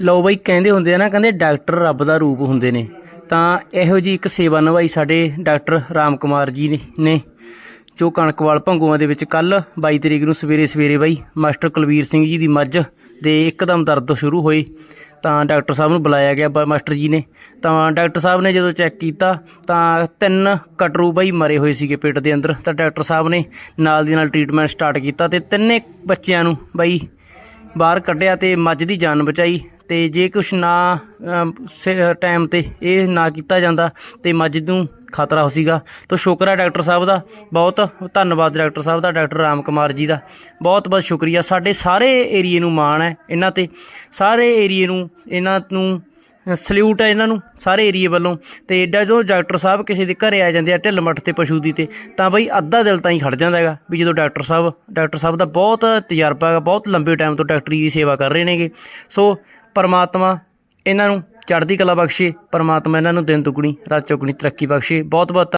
ਲਓ ਬਈ, ਕਹਿੰਦੇ ਹੁੰਦੇ ਆ ਨਾ, ਕਹਿੰਦੇ ਡਾਕਟਰ ਰੱਬ ਦਾ ਰੂਪ ਹੁੰਦੇ ਨੇ। ਤਾਂ ਇਹੋ ਜੀ ਇੱਕ ਸੇਵਾ ਨਿਭਾਈ ਸਾਡੇ ਡਾਕਟਰ ਰਾਮ ਕੁਮਾਰ ਜੀ ਨੇ ਜੋ ਕਣਕਵਾਲ ਭੰਗੂਆਂ ਦੇ ਵਿੱਚ ਕੱਲ 22 ਤਰੀਕ ਨੂੰ ਸਵੇਰੇ ਸਵੇਰੇ ਬਾਈ ਮਾਸਟਰ ਕੁਲਵੀਰ ਸਿੰਘ ਜੀ ਦੀ ਮੱਝ ਦੇ ਇੱਕਦਮ ਦਰਦ ਸ਼ੁਰੂ ਹੋਏ। ਤਾਂ ਡਾਕਟਰ ਸਾਹਿਬ ਨੂੰ ਬੁਲਾਇਆ ਗਿਆ ਬ- ਮਾਸਟਰ ਜੀ ਨੇ। ਤਾਂ ਡਾਕਟਰ ਸਾਹਿਬ ਨੇ ਜਦੋਂ ਚੈੱਕ ਕੀਤਾ, ਤਾਂ ਤਿੰਨ ਕਟਰੂ ਬਾਈ ਮਰੇ ਹੋਏ ਸੀਗੇ ਪੇਟ ਦੇ ਅੰਦਰ। ਤਾਂ ਡਾਕਟਰ ਸਾਹਿਬ ਨੇ ਨਾਲ ਦੀ ਨਾਲ ਟ੍ਰੀਟਮੈਂਟ ਸਟਾਰਟ ਕੀਤਾ ਤੇ ਤਿੰਨੇ ਬੱਚਿਆਂ ਨੂੰ ਬਾਈ ਬਾਹਰ ਕੱਢਿਆ ਤੇ ਮੱਝ ਦੀ ਜਾਨ ਬਚਾਈ ਤੇ ਜੇ ਕੁਛ ਨਾ ਟਾਈਮ ਤੇ ਇਹ ਨਾ ਕੀਤਾ ਜਾਂਦਾ ਤੇ ਮੱਝ ਨੂੰ ਖਤਰਾ ਹੋ ਸੀਗਾ। ਤਾਂ ਸ਼ੁਕਰ ਹੈ ਡਾਕਟਰ ਸਾਹਿਬ ਦਾ, ਬਹੁਤ ਧੰਨਵਾਦ ਡਾਕਟਰ ਸਾਹਿਬ ਦਾ, ਡਾਕਟਰ ਰਾਮ ਕੁਮਾਰ ਜੀ ਦਾ। ਬਹੁਤ ਬਹੁਤ ਸ਼ੁਕਰੀਆ। ਸਾਡੇ ਸਾਰੇ ਏਰੀਏ ਨੂੰ ਮਾਣ ਹੈ ਇਹਨਾਂ ਤੇ। ਸਾਰੇ ਏਰੀਏ ਨੂੰ, ਇਹਨਾਂ ਨੂੰ ਸਲੂਟ ਹੈ ਇਹਨਾਂ ਨੂੰ, ਸਾਰੇ ਏਰੀਏ ਵੱਲੋਂ। ਤੇ ਏਡਾ ਜਦੋਂ ਡਾਕਟਰ ਸਾਹਿਬ ਕਿਸੇ ਦੇ ਘਰੇ ਆ ਜਾਂਦੇ ਆ ਢਿੱਲ ਮੱਠ ਤੇ ਪਸ਼ੂ ਦੀ ਤੇ, ਤਾਂ ਬਈ ਅੱਧਾ ਦਿਲ ਤਾਂ ਹੀ ਖੜ ਜਾਂਦਾ ਹੈਗਾ ਵੀ ਜਦੋਂ ਡਾਕਟਰ ਸਾਹਿਬ ਡਾਕਟਰ ਸਾਹਿਬ ਦਾ ਬਹੁਤ ਤਜਰਬਾ ਹੈ ਬਹੁਤ ਲੰਬੇ ਟਾਈਮ ਤੋਂ ਡਾਕਟਰੀ ਦੀ ਸੇਵਾ ਕਰ ਰਹੇ ਨੇਗੇ। ਸੋ ਪਰਮਾਤਮਾ ਇਹਨਾਂ ਨੂੰ ਚੜ੍ਹਦੀ ਕਲਾ ਬਖਸ਼ੇ, ਪਰਮਾਤਮਾ ਇਹਨਾਂ ਨੂੰ ਦਿਨ ਦੁਗਣੀ, ਰਾਤ ਚੌਗਣੀ ਤਰੱਕੀ ਬਖਸ਼ੇ। ਬਹੁਤ ਬਹੁਤ